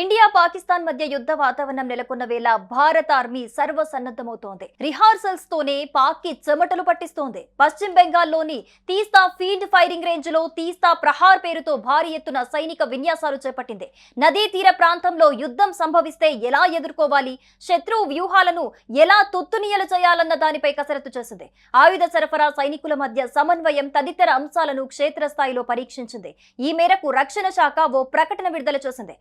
India Pakistan మధ్య యుద్ధ వాతావరణం నెలకొన్న వేళ భారత ఆర్మీ సర్వసన్నద్ధమవుతోంది. రిహార్సల్స్ తోనే పాక్కి చెమటలు పట్టిస్తోంది. పశ్చిమ బెంగాల్లోని తీస్తా ఫీల్డ్ ఫైరింగ్ రేంజ్లో తీస్తా ప్రహార్ పేరుతో భారీ ఎత్తున సైనిక విన్యాసాలు చేపట్టింది. నదీ తీర ప్రాంతంలో యుద్ధం సంభవిస్తే ఎలా ఎదుర్కోవాలి? శత్రువు వ్యూహాలను ఎలా తుత్తునియలు చేయాలన్న దానిపై కసరత్తు చేసింది. ఆయుధ సరఫరా సైనికుల మధ్య సమన్వయం తదితర అంశాలను క్షేత్రస్థాయిలో పరీక్షించింది. ఈ మేరకు రక్షణ శాఖ ఓ ప్రకటన విడుదల చేసింది.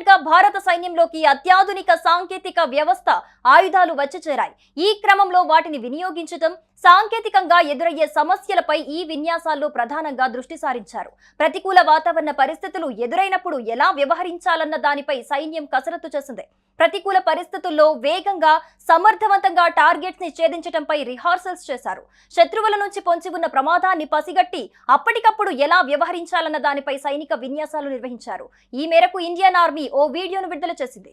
రీసెంట్గా భారత సైన్యంలోకి అత్యాధునిక సాంకేతిక వ్యవస్థ ఆయుధాలు వచ్చి చేరాయి. ఈ క్రమంలో వాటిని వినియోగించడం సాంకేతికంగా ఎదురయ్యే సమస్యలపై ఈ విన్యాసాల్లో ప్రధానంగా దృష్టి సారించారు. ప్రతికూల వాతావరణ పరిస్థితులు ఎదురైనప్పుడు ఎలా వ్యవహరించాలన్న దానిపై సైన్యం కసరత్తు చేసింది. ప్రతికూల పరిస్థితుల్లో వేగంగా సమర్థవంతంగా టార్గెట్స్ని ఛేదించడంపై రిహార్సల్స్ చేశారు. శత్రువుల నుంచి పొంచి ఉన్న ప్రమాదాన్ని పసిగట్టి అప్పటికప్పుడు ఎలా వ్యవహరించాలన్న దానిపై సైనిక విన్యాసాలు నిర్వహించారు. ఈ మేరకు ఇండియన్ ఆర్మీ ఓ వీడియోను విడుదల చేసింది.